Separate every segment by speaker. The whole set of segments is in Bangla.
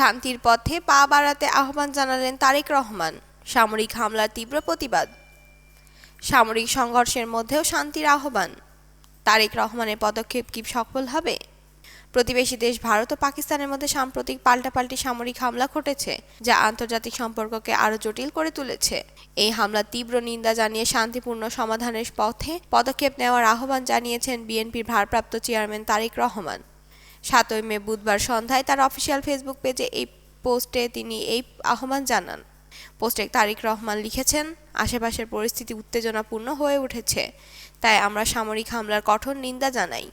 Speaker 1: শান্তির পথে পা বাড়াতে আহ্বান জানালেন তারেক রহমান। সামরিক হামলার তীব্র প্রতিবাদ। সামরিক সংঘর্ষের মধ্যেও শান্তির আহ্বান। তারেক রহমানের পদক্ষেপ কি সফল হবে? প্রতিবেশী দেশ ভারত ও পাকিস্তানের মধ্যে সাম্প্রতিক পাল্টাপাল্টি সামরিক হামলা ঘটেছে, যা আন্তর্জাতিক সম্পর্ককে আরও জটিল করে তুলেছে। এই হামলার তীব্র নিন্দা জানিয়ে শান্তিপূর্ণ সমাধানের পথে পদক্ষেপ নেওয়ার আহ্বান জানিয়েছেন বিএনপির ভারপ্রাপ্ত চেয়ারম্যান তারেক রহমান। সাতই মে বুধবার সন্ধ্যায় তার অফিসিয়াল ফেসবুক পেজে এই পোস্টে তিনি এই আহ্বান জানান। পোস্টে তারিক রহমান লিখেছেন, আশেপাশের পরিস্থিতি উত্তেজনাপূর্ণ হয়ে উঠেছে, তাই আমরা সামরিক হামলার কঠোর নিন্দা জানাই।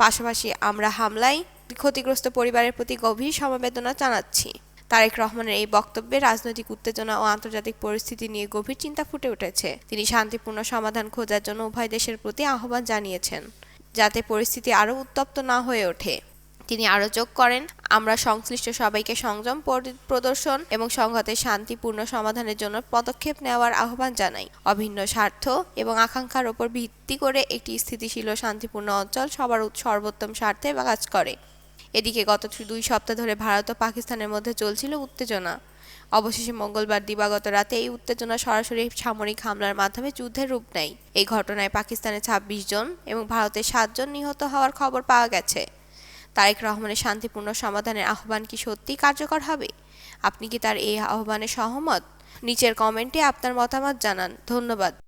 Speaker 1: পাশাপাশি আমরা হামলায় ক্ষতিগ্রস্ত পরিবারের প্রতি গভীর সমবেদনা জানাচ্ছি। তারেক রহমানের এই বক্তব্যে রাজনৈতিক উত্তেজনা ও আন্তর্জাতিক পরিস্থিতি নিয়ে গভীর চিন্তা ফুটে উঠেছে। তিনি শান্তিপূর্ণ সমাধান খোঁজার জন্য উভয় দেশের প্রতি আহ্বান জানিয়েছেন, যাতে পরিস্থিতি আরও উত্তপ্ত না হয়ে ওঠে। তিনি আরও যোগ করেন। আমরা সংশ্লিষ্ট সবাইকে সংযম প্রদর্শন এবং সংঘাতের শান্তিপূর্ণ সমাধানের জন্য পদক্ষেপ নেওয়ার আহ্বান জানাই। অভিন্ন স্বার্থ এবং আকাঙ্ক্ষার ওপর ভিত্তি করে একটি স্থিতিশীল ও শান্তিপূর্ণ অঞ্চল সবার সর্বোত্তম স্বার্থে কাজ করে। এদিকে গত দুই সপ্তাহ ধরে ভারত ও পাকিস্তানের মধ্যে চলছিল উত্তেজনা। অবশেষে মঙ্গলবার দিবাগত রাতে এই উত্তেজনা সরাসরি সামরিক হামলার মাধ্যমে যুদ্ধের রূপ নেয়। এই ঘটনায় পাকিস্তানে ছাব্বিশ জন এবং ভারতের সাতজন নিহত হওয়ার খবর পাওয়া গেছে। তারেক রহমানের শান্তিপূর্ণ সমাধানের আহ্বান কি সত্যি কার্যকর হবে? আপনি কি তার এই আহ্বানে সহমত? নিচের কমেন্টে আপনার মতামত জানান। ধন্যবাদ।